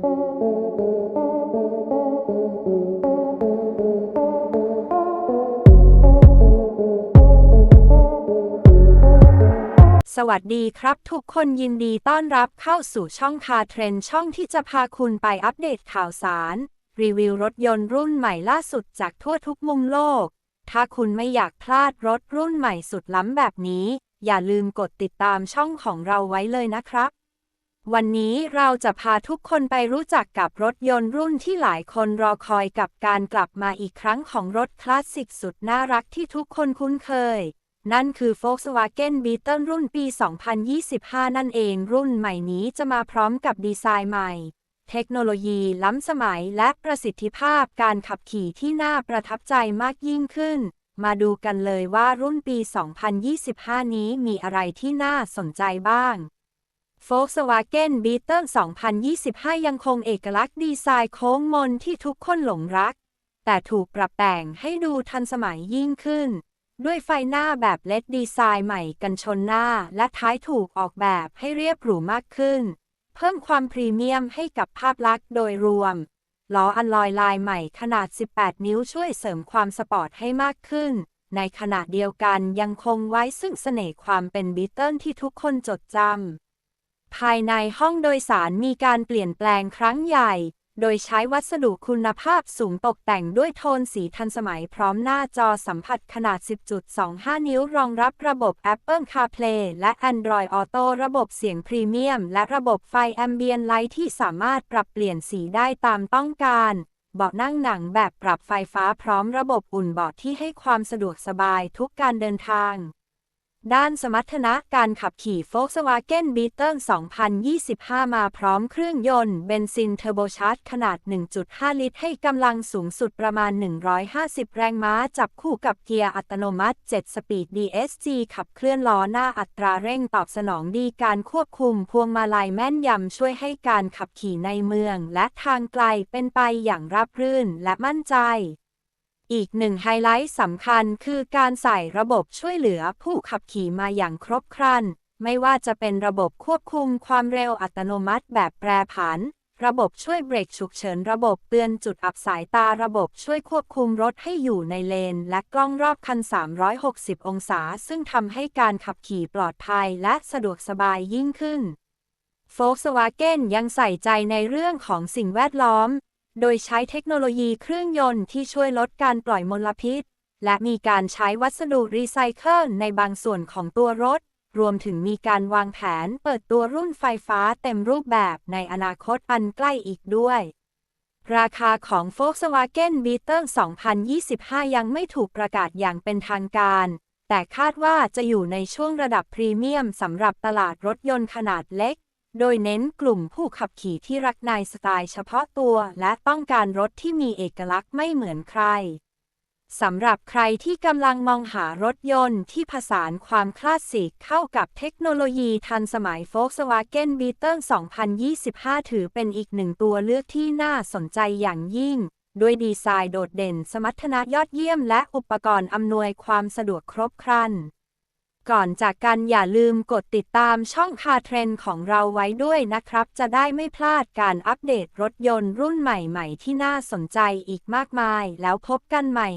สวัสดีครับทุกคนยินดีต้อนรับเข้าสู่ช่องคาเทรนช่องที่จะพาคุณไปอัปเดตข่าวสาร รีวิวรถยนต์รุ่นใหม่ล่าสุดจากทั่วทุกมุมโลก ถ้าคุณไม่อยากพลาดรถรุ่นใหม่สุดล้ำแบบนี้ อย่าลืมกดติดตามช่องของเราไว้เลยนะครับ วันนี้เราจะพาทุกคนไปรู้จักกับรถยนต์รุ่นที่หลายคนรอคอยกับการกลับมาอีกครั้งของรถคลาสสิกสุดน่ารักที่ทุกคนคุ้นเคย นั่นคือ Volkswagen Beetle รุ่นปี 2025 นั่นเอง รุ่นใหม่นี้จะมาพร้อมกับดีไซน์ใหม่ เทคโนโลยีล้ำสมัยและประสิทธิภาพการขับขี่ที่น่าประทับใจมากยิ่งขึ้น มาดูกันเลยว่ารุ่นปี 2025 นี้มีอะไรที่น่าสนใจบ้าง Volkswagen Beetle 2025 ยังคงเอกลักษณ์ดีไซน์โค้งมนที่ทุกคนหลงรัก แต่ถูกปรับแต่งให้ดูทันสมัยยิ่งขึ้น ด้วยไฟหน้าแบบเลดดีไซน์ใหม่กันชนหน้า และท้ายถูกออกแบบให้เรียบหรูมากขึ้น เพิ่มความพรีเมียมให้กับภาพลักษณ์โดยรวมล้ออัลลอยลายใหม่ขนาด 18 นิ้วช่วยเสริมความสปอร์ตให้มากขึ้น ในขณะเดียวกันยังคงไว้ซึ่งเสน่ห์ความเป็นบีเติลที่ทุกคนจดจำ ภายในห้องโดยสารมีการเปลี่ยนแปลงครั้งใหญ่ โดยใช้วัสดุคุณภาพสูงตกแต่งด้วยโทนสีทันสมัยพร้อมหน้าจอสัมผัสขนาด 10.25 นิ้วรองรับระบบ Apple CarPlay และ Android Auto ระบบเสียงพรีเมียม และระบบไฟ Ambient Light ที่สามารถปรับเปลี่ยนสีได้ตามต้องการเบาะนั่งหนังแบบปรับไฟฟ้าพร้อมระบบอุ่นเบาะที่ให้ความสะดวกสบายทุกการเดินทาง ด้านสมรรถนะการขับขี่ Volkswagen Beetle 2025 มาพร้อมเครื่องยนต์เบนซินเทอร์โบชาร์จขนาด 1.5 ลิตร ให้กำลังสูงสุดประมาณ 150 แรงม้า จับคู่กับเกียร์อัตโนมัติ 7 สปีด DSG ขับเคลื่อนล้อหน้าอัตราเร่งตอบสนองดีการควบคุมพวงมาลัยแม่นยำช่วยให้การขับขี่ในเมือง และทางไกลเป็นไปอย่างราบรื่นและมั่นใจ อีกหนึ่งไฮไลท์สำคัญคือการใส่ระบบช่วยเหลือผู้ขับขี่มาอย่างครบครัน ไม่ว่าจะเป็นระบบควบคุมความเร็วอัตโนมัติแบบแปรผัน ระบบช่วยเบรกฉุกเฉิน ระบบเตือนจุดอับสายตาระบบช่วยควบคุมรถให้อยู่ในเลน และกล้องรอบคัน 360 องศา ซึ่งทำให้การขับขี่ปลอดภัยและสะดวกสบายยิ่งขึ้น Volkswagen ยังใส่ใจในเรื่องของสิ่งแวดล้อม โดยใช้เทคโนโลยีเครื่องยนต์ที่ช่วยลดการปล่อยมลพิษ และมีการใช้วัสดุรีไซเคิลในบางส่วนของตัวรถ รวมถึงมีการวางแผนเปิดตัวรุ่นไฟฟ้าเต็มรูปแบบในอนาคตอันใกล้อีกด้วย ราคาของ Volkswagen Beetle 2025 ยังไม่ถูกประกาศอย่างเป็นทางการ แต่คาดว่าจะอยู่ในช่วงระดับพรีเมียมสำหรับตลาดรถยนต์ขนาดเล็ก โดยเน้นกลุ่มผู้ขับขี่ที่รักในสไตล์เฉพาะตัว และต้องการรถที่มีเอกลักษณ์ไม่เหมือนใคร สำหรับใครที่กำลังมองหารถยนต์ที่ผสานความคลาสสิกเข้ากับเทคโนโลยีทันสมัย Volkswagen Beetle 2025 ถือเป็นอีกหนึ่งตัวเลือกที่น่าสนใจอย่างยิ่ง ด้วยดีไซน์โดดเด่น สมรรถนะยอดเยี่ยมและอุปกรณ์อำนวยความสะดวกครบครัน ก่อนจากกันอย่าลืมกดติดตามช่องคาเทรนของเราไว้ด้วยนะครับ จะได้ไม่พลาดการอัปเดตรถยนต์รุ่นใหม่ ๆ ที่น่าสนใจอีกมากมาย แล้วพบกันใหม่